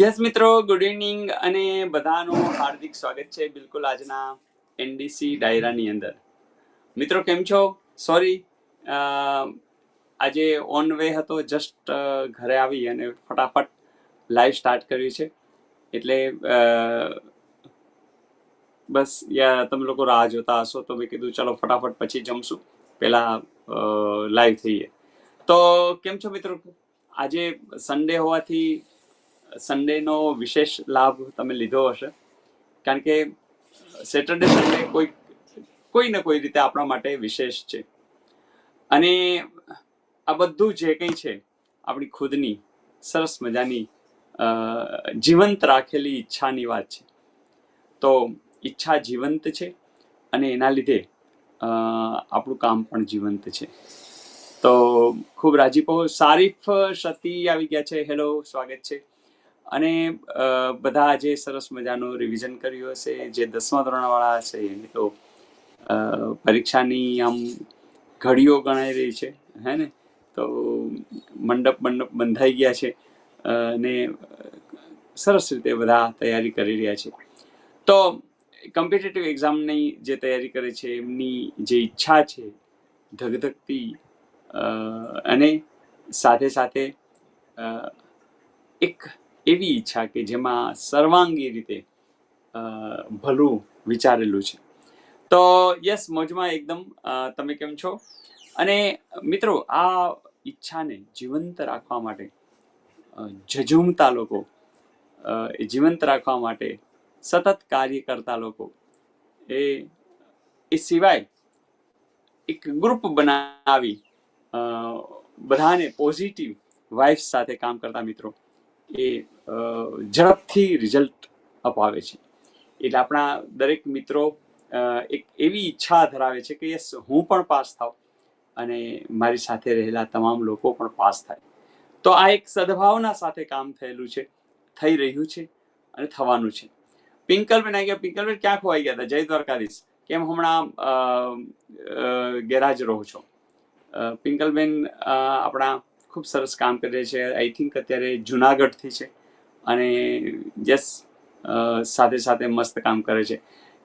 Yes મિત્રો good evening અને બધાનું હાર્દિક સ્વાગત છે બિલકુલ આજના એનડીસી ડાયરાની અંદર. મિત્રો, કેમ છો? સોરી આજે ઓન વે હતો જસ્ટ ઘરે આવી અને ફટાફટ લાઈવ સ્ટાર્ટ કર્યું છે. એટલે બસ, યા, તમે લોકો રાહ જોતા હશો તો મેં કીધું ચલો ફટાફટ પછી જમશું. પહેલા લાઈવ થઈએ. તો, કેમ છો મિત્રો? આજે સન્ડે હોવાથી સન્ડેનો વિશેષ લાભ તમે લીધો હશે. કારણ કે સેટરડે સન્ડે કોઈ કોઈ ને કોઈ રીતે આપણા માટે વિશેષ છે. અને આ બધું જે કંઈ છે, આપણી ખુદની સરસ મજાની જીવંત રાખેલી ઈચ્છાની વાત છે. તો ઈચ્છા જીવંત છે અને એના લીધે આપણું કામ પણ જીવંત છે. તો ખૂબ રાજીપો, સારીફ સતી આવી ગયા છે. હેલો સ્વાગત છે. અને બધા આજે સરસ મજાનું રિવિઝન કર્યું હશે. જે દસમા ધોરણવાળા હશે એને તો પરીક્ષાની આમ ઘડીઓ ગણાઈ રહી છે, હે ને? તો મંડપ મંડપ બંધાઈ ગયા છે અને સરસ રીતે બધા તૈયારી કરી રહ્યા છે. તો કોમ્પિટેટિવ એક્ઝામની જે તૈયારી કરે છે, એમની જે ઈચ્છા છે, ધગધગતી અને સાથે સાથે એક એવી ઈચ્છા કે જેમાં સર્વાંગી રીતે ભલું વિચારેલું છે. તો યસ, મોજમાં એકદમ તમે કેમ છો? અને મિત્રો, આ ઈચ્છાને જીવંત રાખવા માટે ઝઝૂમતા લોકો જીવંત રાખવા માટે, સતત કાર્ય કરતા લોકો, એ એ સિવાય એક ગ્રુપ બનાવી બધાને પોઝિટિવ વાઇફ સાથે કામ કરતા મિત્રો એ ઝડપથી રિઝલ્ટ અપાવે છે. એટલે આપણા દરેક મિત્રો એક એવી ઈચ્છા ધરાવે છે કે યસ હું પણ પાસ થાઉં અને મારી સાથે રહેલા તમામ લોકો પણ પાસ થાય. તો આ એક સદભાવના સાથે કામ થયેલું છે, થઈ રહ્યું છે અને થવાનું છે. પિંકલબેન આવી ગયા. પિંકલબેન, ક્યાં ખોવાઈ ગયા હતા? જય દ્વારકાધીશ. કેમ હમણાં ગેરહાજર રહો છો? પિંકલબેન આપણા ખૂબ સરસ કામ કરે છે. આઈ થિંક અત્યારે જુનાગઢથી છે અને યસ સાથે સાથે મસ્ત કામ કરે છે.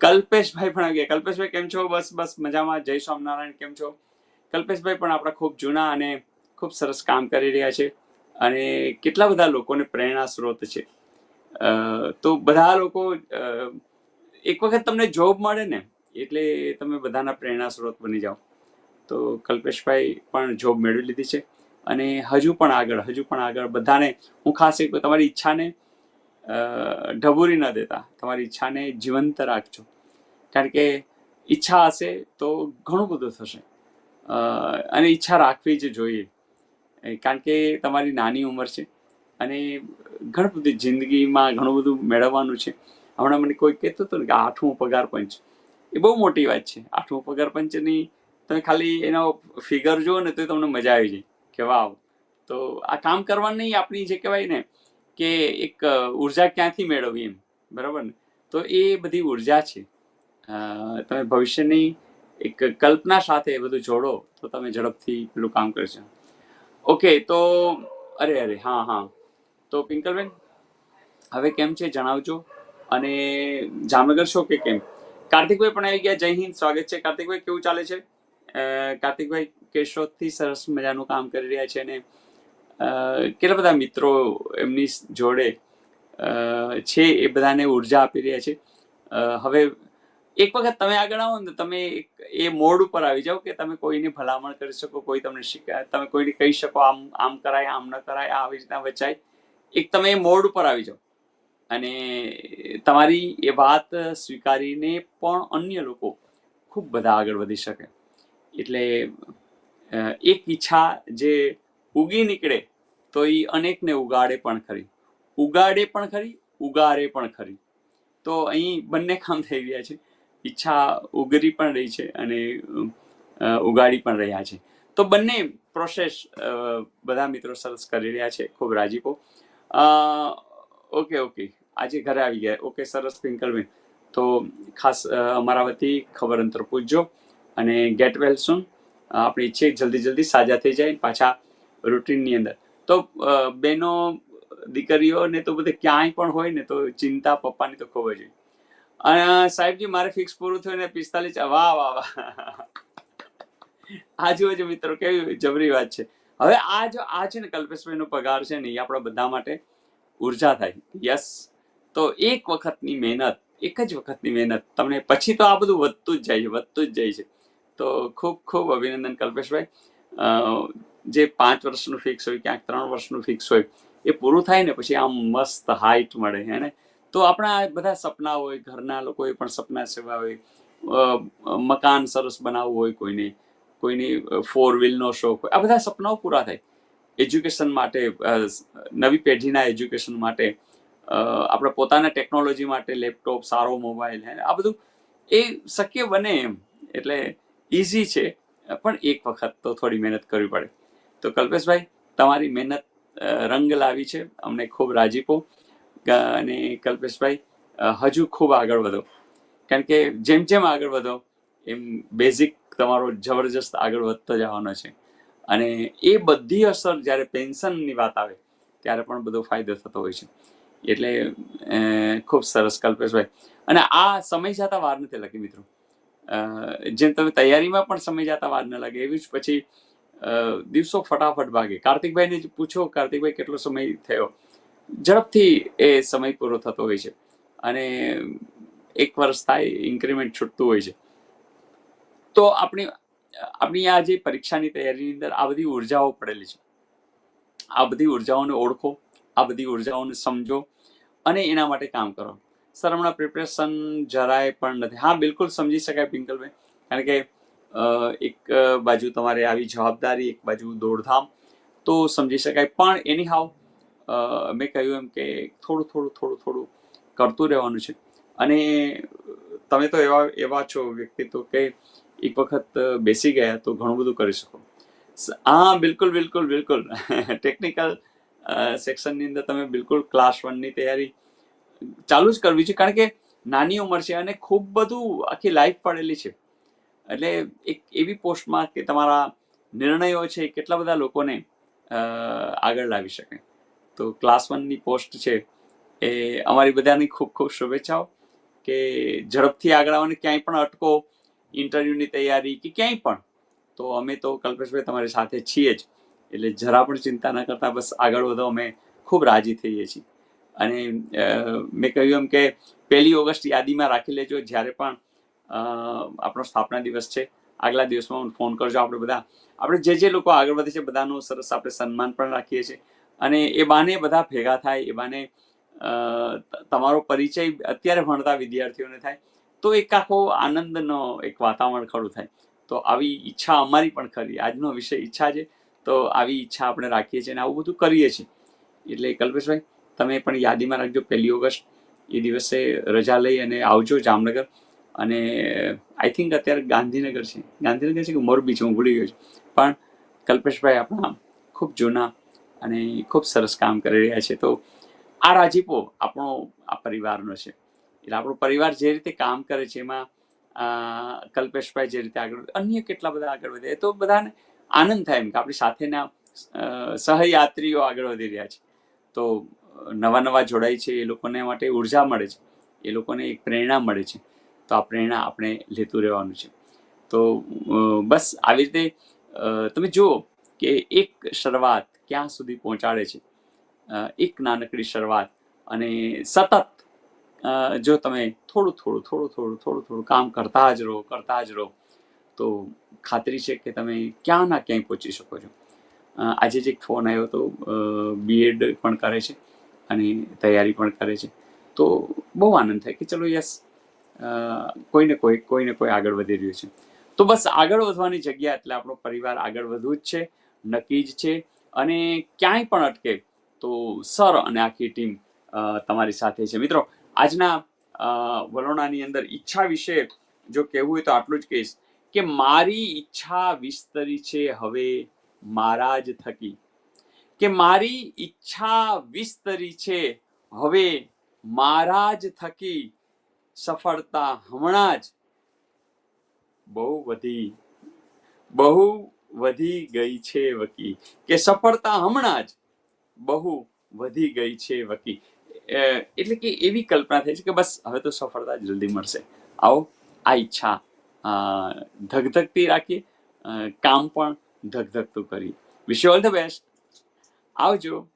કલ્પેશભાઈ પણ આવી ગયા. કલ્પેશભાઈ, કેમ છો? બસ બસ, મજામાં. જય સ્વામિનારાયણ, કેમ છો? કલ્પેશભાઈ પણ આપણા ખૂબ જૂના અને ખૂબ સરસ કામ કરી રહ્યા છે અને કેટલા બધા લોકોને પ્રેરણા સ્ત્રોત છે. તો બધા લોકો એક વખત તમને જોબ મળે ને, એટલે તમે બધાના પ્રેરણા સ્ત્રોત બની જાઓ. તો કલ્પેશભાઈ પણ જોબ મેળવી લીધી છે. અને હજુ પણ આગળ, હજુ પણ આગળ. બધાને હું ખાસ એક તમારી ઈચ્છાને ઢબૂરી ન દેતા. તમારી ઈચ્છાને જીવંત રાખજો. કારણ કે ઈચ્છા હશે તો ઘણું બધું થશે. અને ઈચ્છા રાખવી જ જોઈએ. કારણ કે તમારી નાની ઉંમર છે અને ઘણું બધું જિંદગીમાં ઘણું બધું મેળવવાનું છે. હમણાં મને કોઈ કહેતું હતું ને કે આઠમું પગાર પંચ. એ બહુ મોટી વાત છે. આઠમું પગાર પંચની તમે ખાલી એનો ફિગર જુઓ ને તો તમને મજા આવી જાય. કે વાવ. તો આ કામ કરવાની આપણી જે કહેવાય ને કે એક ઊર્જા ક્યાંથી મેળવવી એમ. બરાબર ને? તો એ બધી ઊર્જા છે. તમે ભવિષ્યની એક કલ્પના સાથે બધું જોડો, તો તમે ઝડપથી પેલું કામ કરશો ઓકે, તો, અરે અરે, હા હા. તો પિંકલબેન, હવે કેમ છે? જણાવજો. અને જામનગર છો કે કેમ? કાર્તિકભાઈ પણ આવી ગયા. જય હિન્દ, સ્વાગત છે. કાર્તિકભાઈ, કેવું ચાલે છે? કાર્તિકભાઈ કેશોદથી સરસ મજાનું કામ કરી રહ્યા છે અને કેટલા બધા મિત્રો એમની જોડે છે એ બધાને ઊર્જા આપી રહ્યા છે. હવે એક વખત તમે આગળ આવો ને તમે એ મોડ ઉપર આવી જાઓ કે તમે કોઈને ભલામણ કરી શકો, કોઈ તમને શીખાય તમે કોઈને કહી શકો આમ આમ કરાય, આમ ન કરાય, આવી રીતના વચાય. એક તમે એ મોડ ઉપર આવી જાઓ. અને તમારી એ વાત સ્વીકારીને પણ અન્ય લોકો ખૂબ બધા આગળ વધી શકે. એટલે એક ઈચ્છા જે ઉગી નીકળે, તો એ અનેકને ઉગાડે પણ ખરી. ઉગાડે પણ ખરી, ઉગારે પણ ખરી. તો અહીં બંને કામ થઈ રહ્યા છે. ઈચ્છા ઉગરી પણ રહી છે અને ઉગાડી પણ રહ્યા છે. તો બંને પ્રોસેસ બધા મિત્રો સરસ કરી રહ્યા છે, ખૂબ રાજીપો. Okay okay. આજે ઘરે આવી ગયા. ઓકે, સરસ, પિંકલબેન. તો ખાસ અમારા વતી ખબર અંતર પૂછજો અને ગેટ વેલ સુન આપણી ઈચ્છે જલ્દી જલ્દી સાજા થઈ જાય પાછા રૂટીનની અંદર. તો બહેનો, દીકરીઓને તો બધે ક્યાંય પણ હોય ને તો ચિંતા પપ્પાની તો ખૂબ જ અને, સાહેબજી, મારે ફિક્સ પૂરું થયું ને પિસ્તાલીસ, વાહ વાહ વાહ. આ જુઓ મિત્રો, કેવી જબરી વાત છે. હવે આ જો, આ છે ને કલ્પેશભાઈનો પગાર છે ને એ આપણા બધા માટે ઊર્જા થાય. યસ તો એક વખતની મહેનત, એક જ વખતની મહેનત. તમને પછી તો આ બધું વધતું જ જાય છે, વધતું જ જાય છે. તો ખૂબ ખૂબ અભિનંદન કલ્પેશભાઈ. જે પાંચ વર્ષનું ફિક્સ હોય, ક્યાંક ત્રણ વર્ષનું ફિક્સ હોય, એ પૂરું થાય ને પછી આમ મસ્ત હાઇટ મળે, હે ને? તો આપણા બધા સપના હોય, ઘરના લોકોએ પણ સપના સેવા હોય મકાન સરસ બનાવવું હોય કોઈને, કોઈની ફોર વ્હીલનો શોખ હોય, આ બધા સપનાઓ પૂરા થાય. એજ્યુકેશન માટે નવી પેઢીના એજ્યુકેશન માટે આપણા પોતાના ટેકનોલોજી માટે લેપટોપ સારો મોબાઈલ આ બધું એ શક્ય બને એમ. એટલે ઇઝી છે. પણ એક વખત તો થોડી મહેનત કરવી પડે. તો કલ્પેશભાઈ, તમારી મહેનત રંગ લાવી છે. અમને ખૂબ રાજીપો અને કલ્પેશભાઈ હજુ ખૂબ આગળ વધો. કારણ કે જેમ જેમ આગળ વધો, એમ બેઝિક તમારો જબરજસ્ત આગળ વધતો જવાનો છે. અને એ બધી અસર જ્યારે પેન્શનની વાત આવે, ત્યારે પણ બધો ફાયદો થતો હોય છે. એટલે ખૂબ સરસ કલ્પેશભાઈ. અને આ સમય જતા વાર નથી લખી મિત્રો. જેમ તમે તૈયારીમાં પણ સમય જતા વાર ન લાગે, એવી જ પછી દિવસો ફટાફટ ભાગે. કાર્તિકભાઈને પૂછો, કાર્તિકભાઈ, કેટલો સમય થયો? ઝડપથી એ સમય પૂરો થતો હોય છે. અને એક વર્ષ થાય ઇન્ક્રીમેન્ટ છૂટતું હોય છે. તો આપણી આપણી આ જે પરીક્ષાની તૈયારીની અંદર આ બધી ઉર્જાઓ પડેલી છે. આ બધી ઉર્જાઓને ઓળખો, આ બધી ઉર્જાઓને સમજો અને એના માટે કામ કરો. સર, હમણાં પ્રિપરેશન જરાય પણ નથી. હા, બિલકુલ સમજી શકાય પિંકલભાઈ કારણ કે એક બાજુ તમારે આવી જવાબદારી, એક બાજુ દોડધામ, તો સમજી શકાય. પણ એની હાવ મેં કહ્યું એમ કે થોડું થોડું થોડું થોડું કરતું રહેવાનું છે. અને તમે તો એવા એવા છો વ્યક્તિત્વ કે એક વખત બેસી ગયા તો ઘણું બધું કરી શકો. હા, બિલકુલ બિલકુલ બિલકુલ. ટેકનિકલ સેક્શનની અંદર તમે બિલકુલ ક્લાસ વનની તૈયારી ચાલુ જ કરવી છે, કારણ કે નાની ઉંમર છે અને ખૂબ બધું આખી લાઈફ પડેલી છે. એટલે એક એવી પોસ્ટમાં કે તમારા નિર્ણયો છે, કેટલા બધા લોકોને આગળ લાવી શકે. તો ક્લાસ વનની પોસ્ટ છે, એ અમારી બધાની ખૂબ ખૂબ શુભેચ્છાઓ. કે ઝડપથી આગળ આવો અને ક્યાંય પણ અટકો ઇન્ટરવ્યૂની તૈયારી કે ક્યાંય પણ, તો અમે તો કલ્પેશભાઈ તમારી સાથે છીએ જ. એટલે જરા પણ ચિંતા ન કરતા, બસ આગળ વધો અમે ખૂબ રાજી થઈએ છીએ. અને મેં કહ્યું એમ કે પહેલી ઓગસ્ટ યાદીમાં રાખી લેજો જ્યારે પણ આપણો સ્થાપના દિવસ છે. આગલા દિવસમાં ફોન કરજો આપણે બધા. આપણે જે જે લોકો આગળ વધે છે બધાનું સરસ આપણે સન્માન પણ રાખીએ છીએ. અને એ બાને બધા ભેગા થાય, એ બાને તમારો પરિચય અત્યારે ભણતા વિદ્યાર્થીઓને થાય, તો એક આખો આનંદનો એક વાતાવરણ ખડું થાય. તો આવી ઈચ્છા અમારી પણ ખરી. આજનો વિષય ઈચ્છા છે. તો આવી ઈચ્છા આપણે રાખીએ છીએ અને આવું બધું કરીએ છીએ. એટલે કલ્પેશભાઈ તમે પણ યાદીમાં રાખજો, પહેલી ઓગસ્ટ એ દિવસે રજા લઈ અને આવજો જામનગર. અને આઈ થિંક અત્યારે ગાંધીનગર છે. ગાંધીનગર છે કે મોરબી છે, હું ભૂલી ગયો છું. પણ કલ્પેશભાઈ આપણા ખૂબ જૂના અને ખૂબ સરસ કામ કરી રહ્યા છે. તો આ રાજીપો આપણો, આ પરિવારનો છે. એટલે આપણો પરિવાર જે રીતે કામ કરે છે, એમાં કલ્પેશભાઈ જે રીતે આગળ અન્ય કેટલા બધા આગળ વધે તો બધાને આનંદ થાય એમ કે આપણી સાથેના સહયાત્રીઓ આગળ વધી રહ્યા છે. તો નવા નવા જોડાય છે, એ લોકોને માટે ઊર્જા મળે છે, એ લોકોને એક પ્રેરણા મળે છે. તો આ પ્રેરણા આપણે લેતું રહેવાનું છે. તો બસ આવી રીતે તમે જુઓ કે એક શરૂઆત ક્યાં સુધી પહોંચાડે છે. એક નાનકડી શરૂઆત અને સતત જો તમે થોડું થોડું થોડું થોડું થોડું થોડું કામ કરતા જ રહો, કરતા જ રહો, તો ખાતરી છે કે તમે ક્યાં ના ક્યાંય પહોંચી શકો છો. આજે જ ફોન આવ્યો હતો બીએડ પણ કરે છે. અને તૈયારી પણ કરે છે. તો બહુ આનંદ થાય કે ચલો યસ કોઈને કોઈ કોઈને કોઈ આગળ વધી રહ્યું છે. તો બસ આગળ વધવાની જગ્યા એટલે આપણો પરિવાર આગળ વધવું જ છે, નક્કી જ છે અને ક્યાંય પણ અટકે તો સર અને આખી ટીમ તમારી સાથે છે. મિત્રો, આજના વલોણાની અંદર ઈચ્છા વિશે જો કહેવું હોય તો આટલું જ કહીશ કે મારી ઈચ્છા વિસ્તરી છે હવે, મારા જ થકી. કે મારી ઈચ્છા વિસ્તરી છે. હવે મારા જ થકી સફળતા હમણાં જ બહુ વધી બહુ વધી ગઈ છે વકી. કે સફળતા હમણાં જ બહુ વધી ગઈ છે વકી. એટલે કે એવી કલ્પના થઈ છે કે બસ હવે તો સફળતા જલ્દી મળશે. આવો, આ ઈચ્છા ધગધગતી રાખીએ. કામ પણ ધગધગતું કરીએ. વિશ ઓલ ધ બેસ્ટ આવજો.